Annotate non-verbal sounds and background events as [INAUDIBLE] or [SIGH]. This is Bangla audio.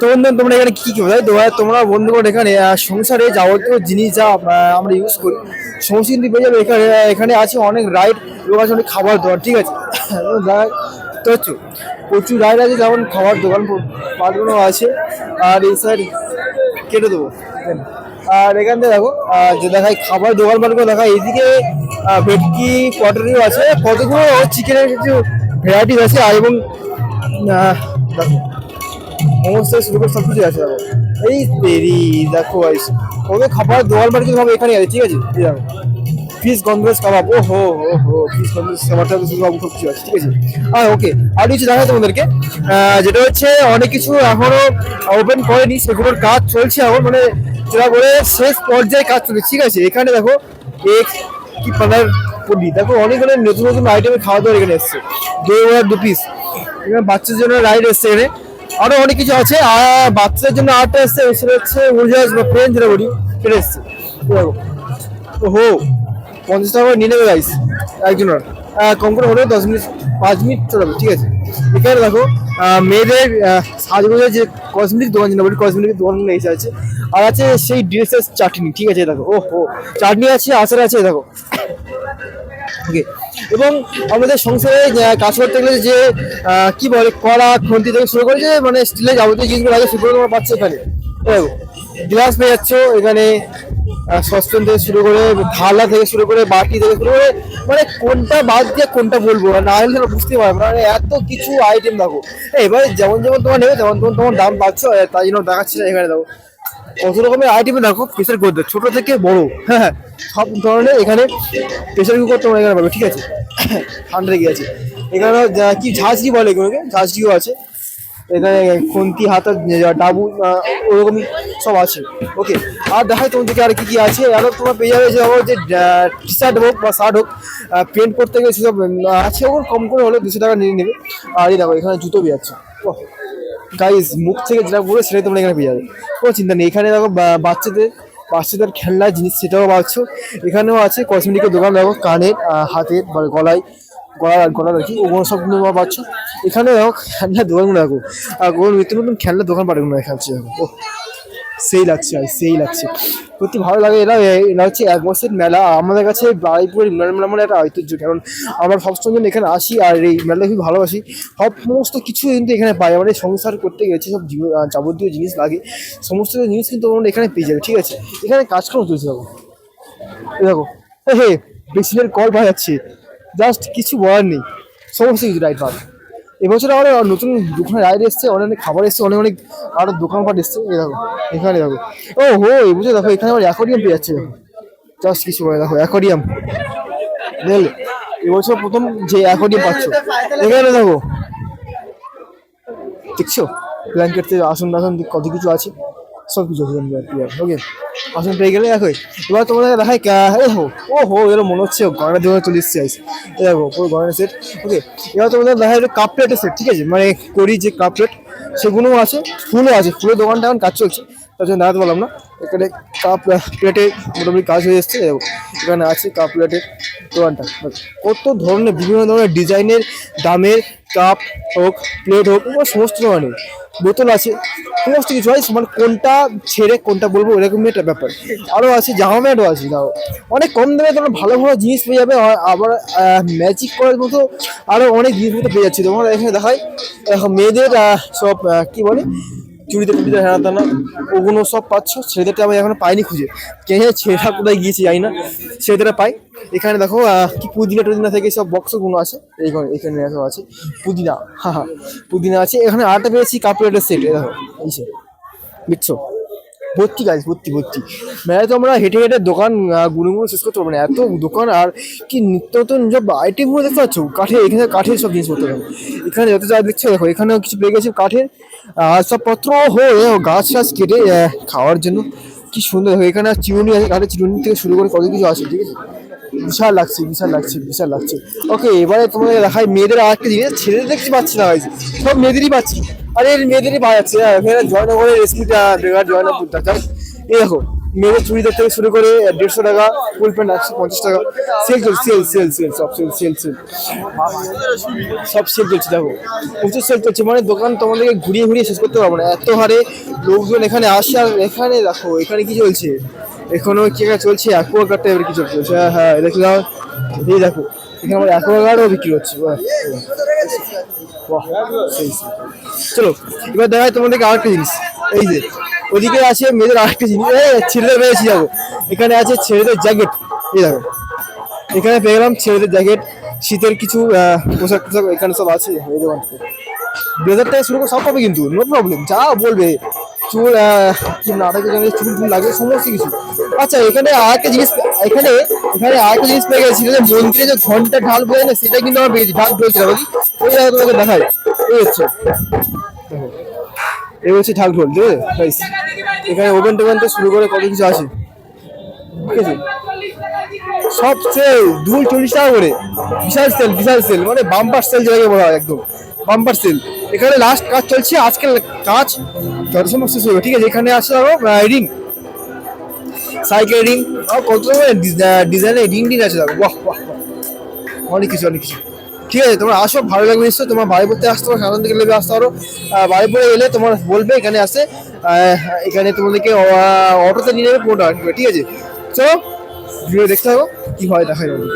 তো বন্ধু তোমরা এখানে কি কি তাই তোমরা তোমরা বন্ধুগণ এখানে সংসারে যাবতীয় জিনিস যা আমরা ইউজ করি সমস্ত কিন্তু পেয়ে যাবে। এখানে এখানে আছে অনেক রাইড লোক আছে অনেক খাবার দোকান ঠিক আছে? [COUGHS] এবং তো হচ্ছে প্রচুর রাইড আছে যেমন খাবার দোকান পাটগুলো আছে। আর এই সাইড কেটে দেবো। আর এখান থেকে দেখো যে দেখায় খাবার দোকান পাটগুলো দেখায়। এইদিকে ভেটকি পটারিও আছে। কতগুলো চিকেনের কিছু ভ্যারাইটিস আছে। আর এবং আহ, দেখো সমস্ত শুরু করে সব কিছু আছে দেখো। এই দেরি দেখো গাইস কত খাবার দোয়াল বাড়ি কিন্তু এখানে আছে, ঠিক আছে? এই দেখো। ফিস গন্ধরাজ কাবাব ও হো ও হো ফিস গন্ধরাজ কাবাবটা তো সব কিছু আছে, ঠিক আছে? আর ওকে আর কিছু দেখায় তোমাদেরকে। যেটা হচ্ছে, অনেক কিছু এখনও ওপেন করেনি, সেগুলোর কাজ চলছে এখন মানে যেটা করে শেষ পর্যায়ে কাজ চলছে, ঠিক আছে? এখানে দেখো এক কি পানার পড়ি দেখো অনেক অনেক নতুন নতুন আইটেমের খাওয়া দাওয়া এখানে এসছে। দই বড়া দু পিস এখানে বাচ্চাদের জন্য রাইড এসছে এখানে। আরও অনেক কিছু আছে। বাচ্চাদের জন্য আটটা এসছে সেটা হচ্ছে উড়োজাহাজ বা প্লেন যেটা বলি, সেটা এসছে। ওহো, পঞ্চাশ টাকা করে নিয়ে নেবে গাইস একজনের কম করে হলেও দশ মিনিট, পাঁচ মিনিট চলাবে, ঠিক আছে? এখানে দেখো মেয়েদের সাজগোজের যে কসমেটিক দোকান যেটা বলি কসমেটিক দোকানগুলো এসে আছে। আর আছে সেই ড্রেসের চাটনি, ঠিক আছে দেখো, ওহো, চাটনি আছে, আচার আছে দেখো। এবং আমাদের সংসারে কাজ করতে গেলে যে কি বলে, কড়া খন্তি থেকে শুরু করে যে মানে স্টিলের যাবতীয় জিনিসগুলো লাগে সেগুলো তোমরা পাচ্ছ এখানে। গ্লাস পেয়ে যাচ্ছ এখানে সসপেন থেকে শুরু করে, থালা থেকে শুরু করে, বাটি থেকে শুরু করে মানে কোনটা বাদ দিয়ে কোনটা বলব? না হলে বুঝতে পারবে মানে এত কিছু আইটেম দেখো। এবার যেমন যেমন তোমার নেবে, তেমন তেমন তোমার দাম পাচ্ছ তাই জন্য দেখাচ্ছি এখানে, দেখো। কত রকমের আইটেম দেখো প্রেসার কুকার ছোট থেকে বড়। হ্যাঁ সব ধরনের এখানে প্রেসার কুকার তোমরা এখানে পাবে, ঠিক আছে? ঠান্ডা লেগে আছে এখানে কি ঝাঁঝরি বলে এগুলোকে? ঝাঁঝরিও আছে। এখানে খুন্তি, হাতা ডাবু ওরকমই সব আছে। ওকে আর দেখাই তোমাদেরকে আর কি কি আছে। আরও তোমার পেয়ে যাবে যে আমার যে টি শার্ট হোক বা শার্ট হোক পেন্ট করতে গেলে সেসব আছে, ওগুলো কম করে হলে দুশো টাকা নিয়ে নেবে। আর এই দেখো, এখানে জুতো পেয়ে যাচ্ছে গাইজ মুখ থেকে যেটা পড়বে সেটাই তোমরা এখানে পেয়ে যাবে। কোনো চিন্তা নেই, এখানে দেখো বাচ্চাদের বাচ্চাদের খেলনার জিনিস সেটাও পাচ্ছ। এখানেও আছে কসমেটিকের দোকান, দেখো কানের হাতের বা গলায়, গলার গলার কি, ওগুলো সব পাচ্ছ। এখানে দেখো খেলনার দোকানগুলো দেখো। আর নতুন নতুন খেলনার দোকান পাঠাগুলো দেখাচ্ছে দেখো ও সেই লাগছে আর সেই লাগছে সত্যি ভালো লাগে, এরা এরা হচ্ছে এক বছরের মেলা আমাদের কাছে বাড়িপুরের মেলা মেলা মানে একটা ঐতিহ্য, কারণ আমরা সবসময় জন্য এখানে আসি, আর এই মেলা খুব ভালোবাসি, সব সমস্ত কিছু কিন্তু এখানে পাই, আমাদের সংসার করতে গেছে সব যাবতীয় জিনিস লাগে, সমস্ত জিনিস কিন্তু আমরা এখানে পেয়ে যাবে, ঠিক আছে? এখানে কাজকর্ম চলছে দেখো। দেখো। হে বেসিনের কল পাওয়া যাচ্ছে জাস্ট কিছু বলার নেই, সমস্ত কিছু রাইট পাবে। এবছর আবার নতুন দোকানে রাইড এসছে, অনেক অনেক খাবার এসছে, অনেক অনেক আরও দোকানপাট এসছে। এই দেখো, এখানে দেখো। ও, হো এবছর দেখো, এখানে আবার অ্যাকোরিয়াম পেয়ে যাচ্ছে। জাস্ট কিছু বলে, দেখো অ্যাকোরিয়াম বুঝলে এবছর প্রথম যে অ্যাকোরিয়াম পাচ্ছ। এখানে দেখো। দেখছ? ব্ল্যাঙ্কেট থেকে আসন টাসন কত কিছু আছে। সব কিছু ওকে আসুন পেয়ে গেলে, দেখো, এবার তোমাদের দেখায় দেখো ও হো এর মনে হচ্ছে গয়না দোকানে চলে আইস এই দেখো, পুরো গয়না সেট ওকে এবার তোমাদের দেখায় কাপ প্লেটের সেট ঠিক আছে? মানে করি যে কাপ প্লেট সেগুলোও আছে, ফুলও আছে, ফুলের দোকানটা এখন কাজ চলছে, তার জন্য দেখাতে পারলাম না। এখানে কাপ প্লেটে মোটামুটি কাজ হয়ে এসছে এখানে আছে কাপ প্লেটের দোকানটা। কত ধরনের বিভিন্ন ধরনের ডিজাইনের দামের কাপ হোক, প্লেট হোক সমস্ত ধরনের বোতল আছে, সমস্ত কিছু হয় মানে কোনটা ছেড়ে কোনটা বলব এরকমই একটা ব্যাপার। আরও আছে জামা প্যান্টও আছে তাও অনেক কম দামে তোমরা ভালো ভালো জিনিস পেয়ে যাবে আবার ম্যাজিক করার মতো আরও অনেক জিনিসপত্র পেয়ে যাচ্ছে। তোমরা এখানে দেখায় দেখো মেয়েদের সব কি বলে? চুড়িতে টুড়িতে হেনা তেনা ওগুলো সব পাচ্ছ ছেলেদেরটা আমি এখনও পাইনি খুঁজে। কে ছেলেরা কোথায় গিয়েছি যাই না। ছেলেদেরা পাই। এখানে দেখো কি পুদিনা টুদিনা থেকে সব বক্সগুলো আছে। এইখানে এখানে সব আছে। পুদিনা হ্যাঁ হ্যাঁ পুদিনা আছে। এখানে আটা পেয়েছি, কাপড়ের সেট দেখো, এই সে বুঝছ? ভর্তি গাছ ভর্তি ভর্তি। মেলায় তো আমরা হেঁটে হেঁটে দোকানগুলো শেষ করতে পারব না। এত দোকান, আর কি নিত্য নতুন সব আইটেমগুলো দেখতে পাচ্ছ? কাঠের, এখানে কাঠের সব জিনিসপত্র এখানে যত যা দেখছ, দেখো, এখানেও কিছু পেয়ে গেছে কাঠের। আসবাবপত্র হয়ে গাছ টাছ কেটে খাওয়ার জন্য। কি সুন্দর এখানে চিরুনি আছে। কাঠের চিরুনি থেকে শুরু করে কত কিছু আছে, ঠিক আছে? বিশাল লাগছে বিশাল লাগছে বিশাল লাগছে। ওকে এবারে তোমাদের দেখাই মেয়েদের আর একটা জিনিস। ছেলেদের দেখতে পাচ্ছি না সব মেয়েদেরই পাচ্ছি। আরে এর মেয়েদেরই পাওয়া যাচ্ছে হ্যাঁ এখানে জয়নগরের রেসমিটা বেকার জয়নপুরটা এই দেখো, মেয়েদের চুড়িদার থেকে শুরু করে দেড়শো টাকা, ফুল প্যান্ট একশো পঞ্চাশ টাকা। সেল চলছে সেল সেল সেল সব সেল সেল সেল সব সেল চলছে, দেখো। প্রচুর সেল চলছে মানে দোকান তোমাদেরকে ঘুরিয়ে ঘুরিয়ে শেষ করতে পারব না। এত হারে লোকজন এখানে আসে, আর এখানে দেখো, এখানে কি চলছে? এখনও কি চলছে? অ্যাকোয়াগার্ড টাইপের কি চলছে। হ্যাঁ হ্যাঁ দেখলাম এই দেখো, এখানে আমার অ্যাকোয়াগার্ডও বিক্রি হচ্ছে। চলো এবার দেখাই তোমাদেরকে আরেকটা জিনিস। এই যে ওদিকে আছে মেয়েদের আরেকটা জিনিস। এই ছেলেদের পেয়েছি যাব। এখানে আছে ছেলেদের জ্যাকেট। এই দেখো এখানে পেয়ে গেলাম ছেলেদের জ্যাকেট। শীতের কিছু পোশাক পোশাক টোশাক এখানে সব আছে। এই দোকানটাতে। ব্লেজার থেকে শুরু করে সব পাবে কিন্তু নো প্রবলেম যা বলবে। চুল নাটকের জন্য চুল টুল লাগে, সমস্ত কিছু। আচ্ছা এখানে আরেকটা জিনিস, এখানে এখানে আরেকটা জিনিস পেয়ে গেছি যে মন্দিরে যে ঘণ্টা ঢাল বোঝে না সেটা কিন্তু আমার পেয়েছি, ঢাল না বুঝলি ওই জায়গা তোমাকে দেখাই। এই হচ্ছে। এই হচ্ছে ঢাক ঢোল, ঠিক আছে? এখানে ওভেন টোভেন তো শুরু করে কত কিছু আছে। ঠিক আছে? সব দুল চল্লিশ টাকা করে। বিশাল সেল বিশাল সেল মানে বাম্পার সেল যেটাকে বলা হয় একদম। বাম্পার সেল এখানে লাস্ট কাজ চলছে আজকে কাজ যত সময় শেষ হবে ঠিক আছে, এখানে আছে ধরো রিং সাইকেল রিং কত ডিজাইনের রিং রিং আছে বাহ বাহ অনেক কিছু অনেক কিছু। ঠিক আছে, তোমরা আসো, ভালো লাগবে নিশ্চয় তোমার বাড়ি পড়তে আসতে পারো, সাধারণ থেকে আসতে পারো। বাড়ি পড়ে এলে তোমার বলবে, এখানে আসে। এখানে তোমাদেরকে অটোতে নিয়ে পনেরো টাকা ঠিক আছে। চলো, ভিডিও দেখতে হবে কি হয় দেখা যাবে